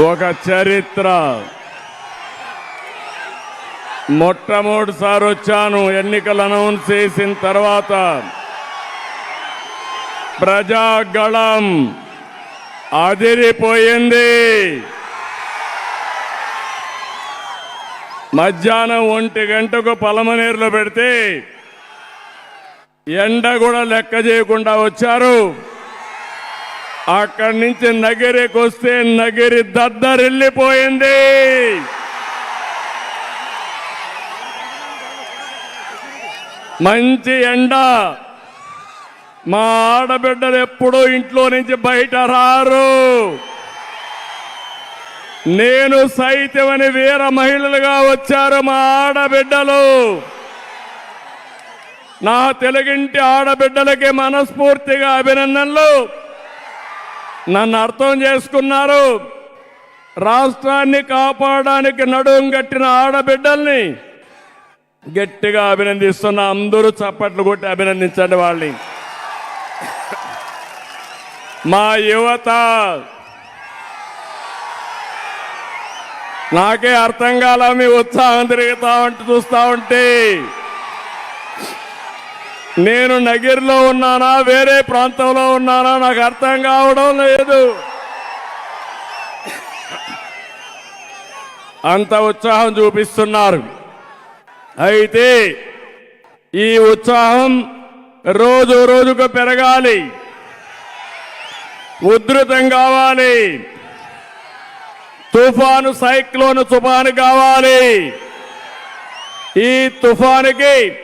ఒక చరిత్ర. మొట్టమొదటిసారి వచ్చాను ఎన్నికలు అనౌన్స్ చేసిన తర్వాత. ప్రజాగళం అదిరిపోయింది. మధ్యాహ్నం ఒంటి గంటకు పలమనేరులో పెడితే ఎండ కూడా లెక్క చేయకుండా వచ్చారు. అక్కడి నుంచి నగిరికి వస్తే నగిరి దద్దరిల్లిపోయింది మంచి ఎండ. మా ఆడబిడ్డలు ఎప్పుడూ ఇంట్లో నుంచి బయట రారు. నేను సైతమని వీర మహిళలుగా వచ్చారు మా ఆడబిడ్డలు. నా తెలుగింటి ఆడబిడ్డలకి మనస్ఫూర్తిగా అభినందనలు. నన్ను అర్థం చేసుకున్నారు. రాష్ట్రాన్ని కాపాడడానికి నడుం కట్టిన ఆడబిడ్డల్ని గట్టిగా అభినందిస్తున్న అందరూ చప్పట్లు కొట్టి అభినందించండి వాళ్ళని. మా యువత నాకే అర్థం కాల మీ ఉత్సాహం తిరుగుతా ఉంటే చూస్తూ ఉంటే నేను నగిరిలో ఉన్నానా? వేరే ప్రాంతంలో ఉన్నానా? నాకు అర్థం కావడం లేదు. అంత ఉత్సాహం చూపిస్తున్నారు. అయితే ఈ ఉత్సాహం రోజు రోజుకు పెరగాలి. ఉధృతం కావాలి. తుఫాను సైక్లోన్ తుఫాను కావాలి. ఈ తుఫానుకి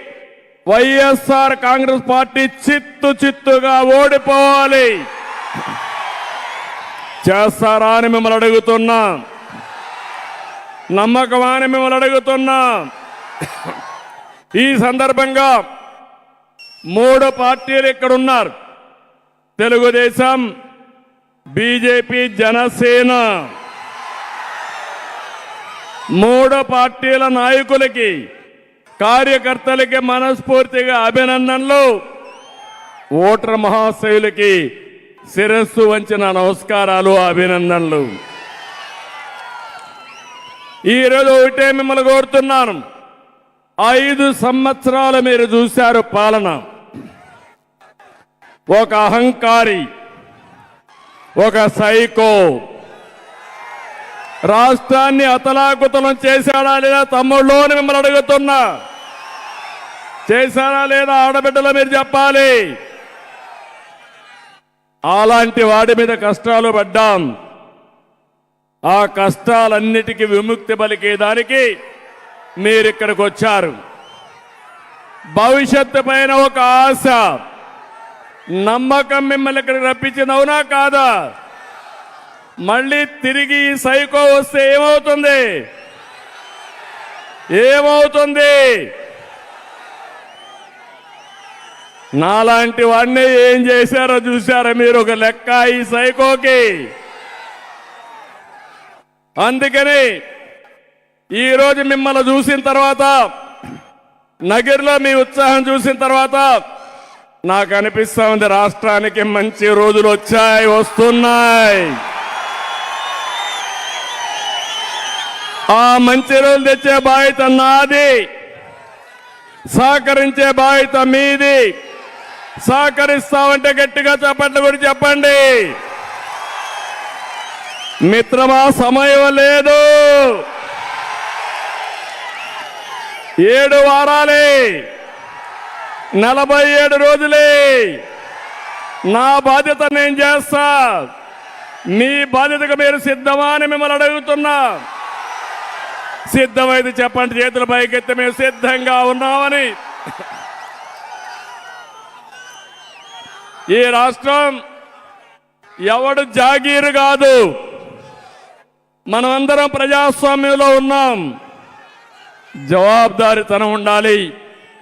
వైఎస్ఆర్ కాంగ్రెస్ పార్టీ చిత్తు చిత్తుగా ఓడిపోవాలి. చేస్తారా అని మిమ్మల్ని అడుగుతున్నా. నమ్మకమా అని మిమ్మల్ని అడుగుతున్నా. ఈ సందర్భంగా మూడు పార్టీలు ఇక్కడ ఉన్నారు తెలుగుదేశం బీజేపీ జనసేన. మూడు పార్టీల నాయకులకి కార్యకర్తలకి మనస్ఫూర్తిగా అభినందనలు. ఓటర్ మహాశయులకి శిరస్సు వంచిన నమస్కారాలు అభినందనలు. ఈరోజు ఒకటే మిమ్మల్ని కోరుతున్నాను. ఐదు సంవత్సరాలు మీరు చూశారు పాలన. ఒక అహంకారి ఒక సైకో. రాష్ట్రాన్ని అతలాకుతలం చేశాడా లేదా తమ్ముళ్ళు అని మిమ్మల్ని అడుగుతున్నా. చేశారా లేదా ఆడబిడ్డలో మీరు చెప్పాలి. అలాంటి వాడి మీద కష్టాలు పడ్డాం. ఆ కష్టాలన్నిటికీ విముక్తి పలికేదానికి మీరు ఇక్కడికి వచ్చారు. భవిష్యత్తు పైన ఒక ఆశ నమ్మకం మిమ్మల్ని ఇక్కడికి రప్పించింది అవునా కాదా? మళ్ళీ తిరిగి సైకో వస్తే ఏమవుతుంది? ఏమవుతుంది? నాలాంటి వాడిని ఏం చేశారో చూశారో మీరు? ఒక లెక్క ఈ సైకోకి. అందుకని ఈరోజు మిమ్మల్ని చూసిన తర్వాత నగిరిలో మీ ఉత్సాహం చూసిన తర్వాత నాకు అనిపిస్తా ఉంది రాష్ట్రానికి మంచి రోజులు వచ్చాయి వస్తున్నాయి. ఆ మంచి రోజులు తెచ్చే బాధ్యత నాది. సహకరించే బాధ్యత మీది. సహకరిస్తామంటే గట్టిగా చెప్పండి కూడా చెప్పండి. మిత్రమా సమయం లేదు. ఏడు వారాలే. నలభై ఏడు రోజులే. నా బాధ్యత నేను చేస్తా. మీ బాధ్యతకు మీరు సిద్ధమా అని మిమ్మల్ని అడుగుతున్నా. సిద్ధమైతే చెప్పండి చేతుల పైకెత్తి మేము సిద్ధంగా ఉన్నామని. ఈ రాష్ట్రం ఎవడు జాగీరు కాదు. మనమందరం ప్రజాస్వామ్యంలో ఉన్నాం. జవాబుదారితనం ఉండాలి.